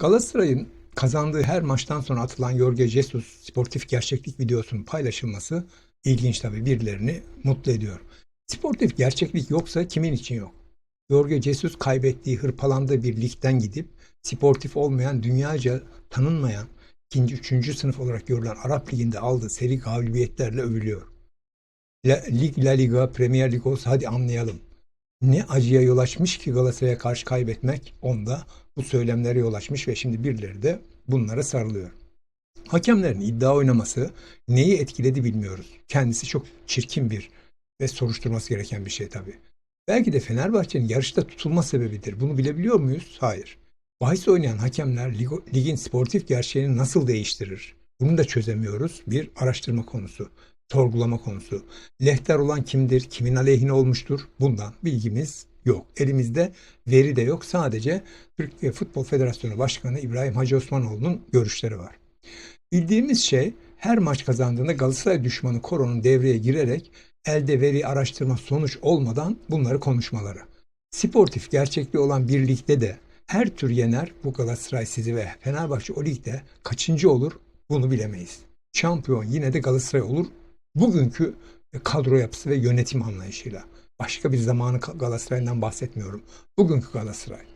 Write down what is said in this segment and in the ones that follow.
Galatasaray'ın kazandığı her maçtan sonra atılan Jorge Jesus sportif gerçeklik videosunun paylaşılması ilginç tabii birilerini mutlu ediyor. Sportif gerçeklik yoksa kimin için yok? Jorge Jesus kaybettiği, hırpalandığı bir ligden gidip sportif olmayan, dünyaca tanınmayan, ikinci, üçüncü sınıf olarak görülen Arap Ligi'nde aldığı seri galibiyetlerle övülüyor. La, Lig, La Liga, Premier Lig olsa hadi anlayalım. Ne acıya yol açmış ki Galatasaray'a karşı kaybetmek onda bu söylemlere yol açmış ve şimdi birileri de bunlara sarılıyor. Hakemlerin iddia oynaması neyi etkiledi bilmiyoruz. Kendisi çok çirkin bir ve soruşturması gereken bir şey tabii. Belki de Fenerbahçe'nin yarışta tutulma sebebidir. Bunu bilebiliyor muyuz? Hayır. Bahis oynayan hakemler lig- ligin sportif gerçeğini nasıl değiştirir? Bunu da çözemiyoruz. Bir araştırma konusu, sorgulama konusu. Lehter olan kimdir, kimin aleyhine olmuştur? Bundan bilgimiz yok. Elimizde veri de yok. Sadece Türkiye Futbol Federasyonu Başkanı İbrahim Hacı Osmanoğlu'nun görüşleri var. Bildiğimiz şey her maç kazandığında Galatasaray düşmanı Koron'un devreye girerek elde veri araştırma sonuç olmadan bunları konuşmaları. Sportif gerçekliği olan bir ligde de her tür yener bu Galatasaray sizi ve Fenerbahçe o ligde kaçıncı olur bunu bilemeyiz. Şampiyon yine de Galatasaray olur. Bugünkü kadro yapısı ve yönetim anlayışıyla. Başka bir zamanı Galatasaray'dan bahsetmiyorum. Bugünkü Galatasaray.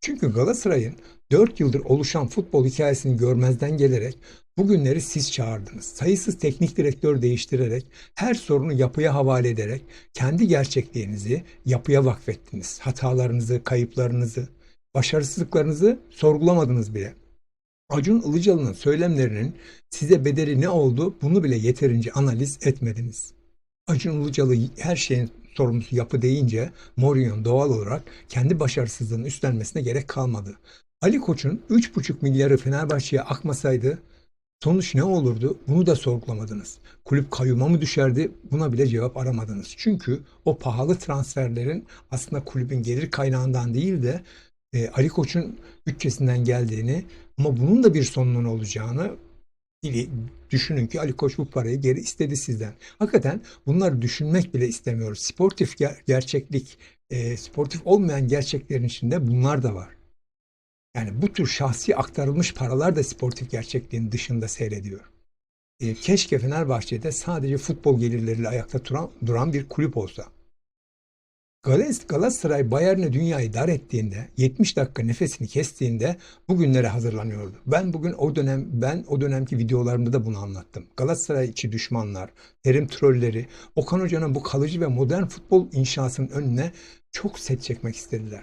Çünkü Galatasaray'ın 4 yıldır oluşan futbol hikayesini görmezden gelerek bugünleri siz çağırdınız. Sayısız teknik direktör değiştirerek, her sorunu yapıya havale ederek kendi gerçekliğinizi yapıya vakfettiniz. Hatalarınızı, kayıplarınızı, başarısızlıklarınızı sorgulamadınız bile. Acun Ilıcalı'nın söylemlerinin size bedeli ne oldu bunu bile yeterince analiz etmediniz. Acun Ilıcalı her şeyin sorumlusu yapı deyince Mourinho doğal olarak kendi başarısızlığını üstlenmesine gerek kalmadı. Ali Koç'un 3,5 milyarı Fenerbahçe'ye akmasaydı sonuç ne olurdu? Bunu da sorgulamadınız. Kulüp kayyuma mı düşerdi? Buna bile cevap aramadınız. Çünkü o pahalı transferlerin aslında kulübün gelir kaynağından değil de e, Ali Koç'un bütçesinden geldiğini ama bunun da bir sonunun olacağını düşünün ki Ali Koç bu parayı geri istedi sizden. Hakikaten bunları düşünmek bile istemiyoruz. Sportif ger- gerçeklik, e, sportif olmayan gerçeklerin içinde bunlar da var. Yani bu tür şahsi aktarılmış paralar da sportif gerçekliğin dışında seyrediyor. E, keşke Fenerbahçe'de sadece futbol gelirleriyle ayakta duran, duran bir kulüp olsa. Galatasaray Bayern'e dünyayı dar ettiğinde, 70 dakika nefesini kestiğinde bugünlere hazırlanıyordu. Ben bugün o dönem ben o dönemki videolarımda da bunu anlattım. Galatasaray içi düşmanlar, terim trolleri, Okan Hoca'nın bu kalıcı ve modern futbol inşasının önüne çok set çekmek istediler.